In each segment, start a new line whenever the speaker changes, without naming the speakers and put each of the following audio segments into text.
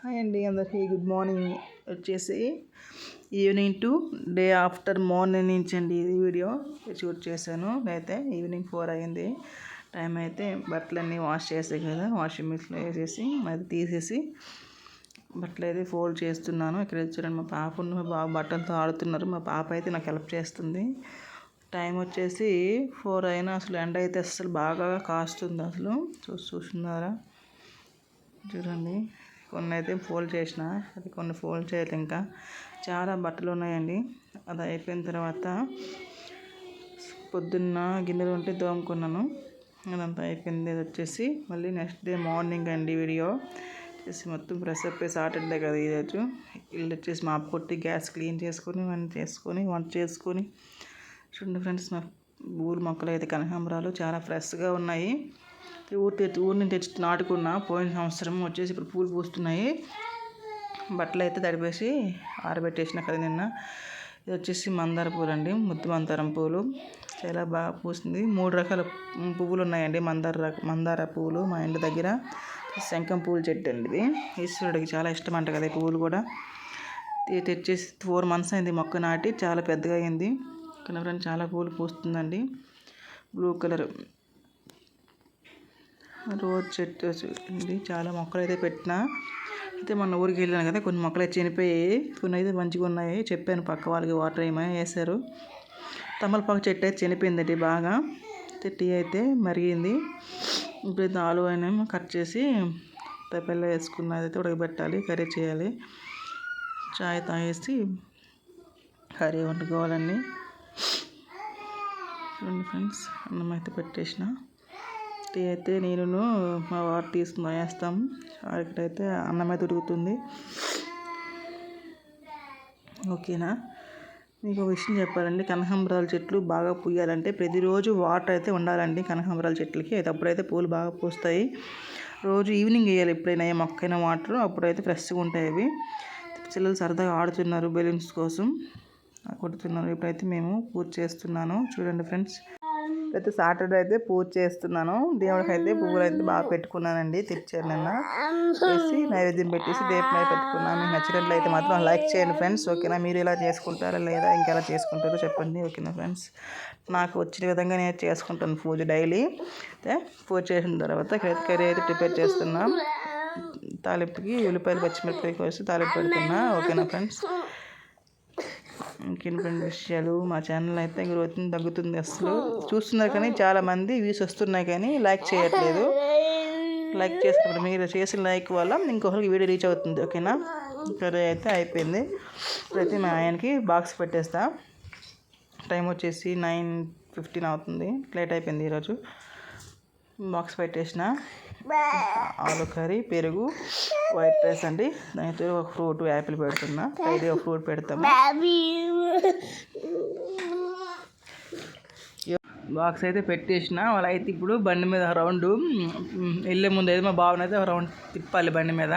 Hi అండి అందరికీ good morning వచ్చేసి evening today after morning నుంచి అండి ఇది వీడియో షూట్ చేశాను. అయితే ఈవినింగ్ ఫోర్ అయింది. టైం అయితే బట్టలన్నీ వాష్ చేసాయి కదా వాషింగ్ మిషన్లో వేసేసి అది తీసేసి బట్టలు అయితే ఫోల్డ్ చేస్తున్నాను. ఇక్కడ చూడండి మా పాప మా బాబు బట్టలతో ఆడుతున్నారు. మా పాప అయితే నాకు హెల్ప్ చేస్తుంది. టైం వచ్చేసి ఫోర్ అయినా అసలు ఎండ అయితే అసలు బాగా కాస్తుంది అసలు. చూసి చూస్తున్నారా? చూడండి. కొన్ని అయితే ఫోల్డ్ చేసిన అది కొన్ని ఫోల్డ్ చేయాలి ఇంకా. చాలా బట్టలు ఉన్నాయండి. అది అయిపోయిన తర్వాత పొద్దున్న గిన్నెలు ఉంటే దోముకున్నాను అదంతా అయిపోయింది. అది వచ్చేసి మళ్ళీ నెక్స్ట్ డే మార్నింగ్ అండి వీడియో. వచ్చేసి మొత్తం ఫ్రెష్ అప్ సాటర్డే కదా ఈరోజు. ఇల్లు వచ్చేసి మాపు కొట్టి గ్యాస్ క్లీన్ చేసుకొని వంట చేసుకొని వంట చేసుకొని. చూడండి ఫ్రెండ్స్ మా ఊరు మొక్కలు అయితే కనకాంబరాలు చాలా ఫ్రెష్గా ఉన్నాయి. ఊరి తెచ్చి ఊరి నుంచి తెచ్చి నాటుకున్న. పోయిన సంవత్సరం వచ్చేసి ఇప్పుడు పూలు పూస్తున్నాయి. బట్టలు అయితే తడిపేసి ఆరబెట్టేసిన కదా నిన్న. ఇది వచ్చేసి మందార పూలు అండి ముద్దు మందారం పూలు. చాలా బాగా పూస్తుంది మూడు రకాల పువ్వులు ఉన్నాయండి. మందార మందార పువ్వులు మా ఇంటి దగ్గర. శంఖం పూల చెట్టు అండి ఇది. ఈశ్వరుడికి చాలా ఇష్టం అంట కదా ఈ పువ్వులు కూడా. తెచ్చేసి ఫోర్ మంత్స్ అయింది మొక్క నాటి. చాలా పెద్దగా అయింది. కనవరం చాలా పూలు పూస్తుందండి. Blue colour. రోజ్ చెట్టు ఉంది చాలా మొక్కలు అయితే పెట్టిన. అయితే మొన్న ఊరికి వెళ్ళాను కదా కొన్ని మొక్కలు అయితే చనిపోయి కొన్ని అయితే మంచిగా ఉన్నాయి. చెప్పాను పక్క వాళ్ళకి వాటర్ ఏమైనా వేశారు. తమలపాకు చెట్టు అయితే చనిపోయిందండి బాగా. టీ అయితే మరిగింది. ఇప్పుడు ఆలు అయినా కట్ చేసి తప్పెల్ల వేసుకున్నది అయితే ఉడకబెట్టాలి కర్రీ చేయాలి. చాయ్ తాగేసి కర్రీ వండుకోవాలండి. చూడండి ఫ్రెండ్స్ అన్నం అయితే పెట్టేసిన. టీ అయితే నేను మా వారు తీసుకుని వేస్తాం ఇక్కడైతే అన్నం అయితే ఉడుకుతుంది ఓకేనా? మీకు ఒక విషయం చెప్పాలండి. కనకాంబరాల చెట్లు బాగా పూయాలంటే ప్రతిరోజు వాటర్ అయితే ఉండాలండి కనకాంబరాల చెట్లకి. అయితే అప్పుడైతే పూలు బాగా పూస్తాయి. రోజు ఈవినింగ్ వేయాలి ఎప్పుడైనా ఏ మొక్కైన వాటర్. అప్పుడైతే ఫ్రెష్గా ఉంటాయి అవి. పిల్లలు సరదాగా ఆడుతున్నారు బెలూన్స్ కోసం. కొడుతున్నారు. ఇప్పుడైతే మేము పూజ చేస్తున్నాను. చూడండి ఫ్రెండ్స్. అయితే సాటర్డే అయితే పూజ చేస్తున్నాను. దేవుడికి అయితే పువ్వులు అయితే బాగా పెట్టుకున్నానండి. తెచ్చారు నిన్న. వేసి నైవేద్యం పెట్టేసి దీపం అయితే పెట్టుకున్నాను. మీకు నచ్చినట్లు అయితే మాత్రం లైక్ చేయండి ఫ్రెండ్స్. ఓకేనా? మీరు ఇలా చేసుకుంటారా లేదా? ఇంకెలా చేసుకుంటారో చెప్పండి. ఓకేనా ఫ్రెండ్స్? నాకు వచ్చిన విధంగా నేను చేసుకుంటాను పూజ డైలీ. అయితే పూజ చేసిన తర్వాత కర్రీ అయితే ప్రిపేర్ చేస్తున్నాం. తాలింపుకి ఉల్లిపాయలు పచ్చిమిరపకాయ కోసి తాలింపు పెడుతున్నా. ఓకేనా ఫ్రెండ్స్? ఇంకేంటంటే విషయాలు? మా ఛానల్ అయితే గ్రోత్ తగ్గుతుంది అసలు. చూస్తున్నారు కానీ చాలామంది వ్యూస్ వస్తున్నాయి కానీ లైక్ చేయట్లేదు. లైక్ చేసినప్పుడు మీరు చేసిన లైక్ వల్ల ఇంకొకరికి వీడియో రీచ్ అవుతుంది ఓకేనా కర్రీ అయితే అయిపోయింది. ఇప్పుడైతే మా ఆయనకి బాక్స్ పెట్టేస్తా. టైం వచ్చేసి నైన్ ఫిఫ్టీన్ అవుతుంది. లేట్ అయిపోయింది ఈరోజు. బాక్స్ పెట్టేసిన. ఆలు కర్రీ పెరుగు వైట్ రైస్ అండి. దానితో ఒక ఫ్రూట్ యాపిల్ పెడుతున్నా. ఫ్రైడే ఒక ఫ్రూట్ పెడతాము. బాక్స్ అయితే పెట్టేసిన. వాళ్ళు అయితే ఇప్పుడు బండి మీద రౌండ్ వెళ్ళే ముందు అయితే మా బాబుని అయితే రౌండ్ తిప్పాలి బండి మీద.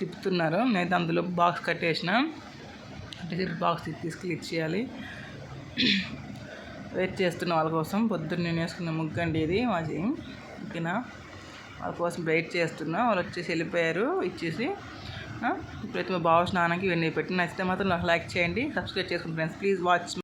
తిప్పుతున్నారు. నేనైతే అందులో బాక్స్ కట్టేసిన. అంటే బాక్స్ తీసుకెళ్ళి ఇచ్చేయాలి. వెయిట్ చేస్తున్న వాళ్ళ కోసం. పొద్దున్న నేను వేసుకున్న ముగ్గండి ఇది. మాది ఓకేనా? వాళ్ళ కోసం వెయిట్ చేస్తున్నాం. వాళ్ళు వచ్చేసి వెళ్ళిపోయారు. ఇచ్చేసి ఇప్పుడైతే మా బావ స్నానానికి ఇవన్నీ పెట్టి నచ్చితే మాత్రం నాకు లైక్ చేయండి సబ్స్క్రైబ్ చేసుకోండి ఫ్రెండ్స్. Please watch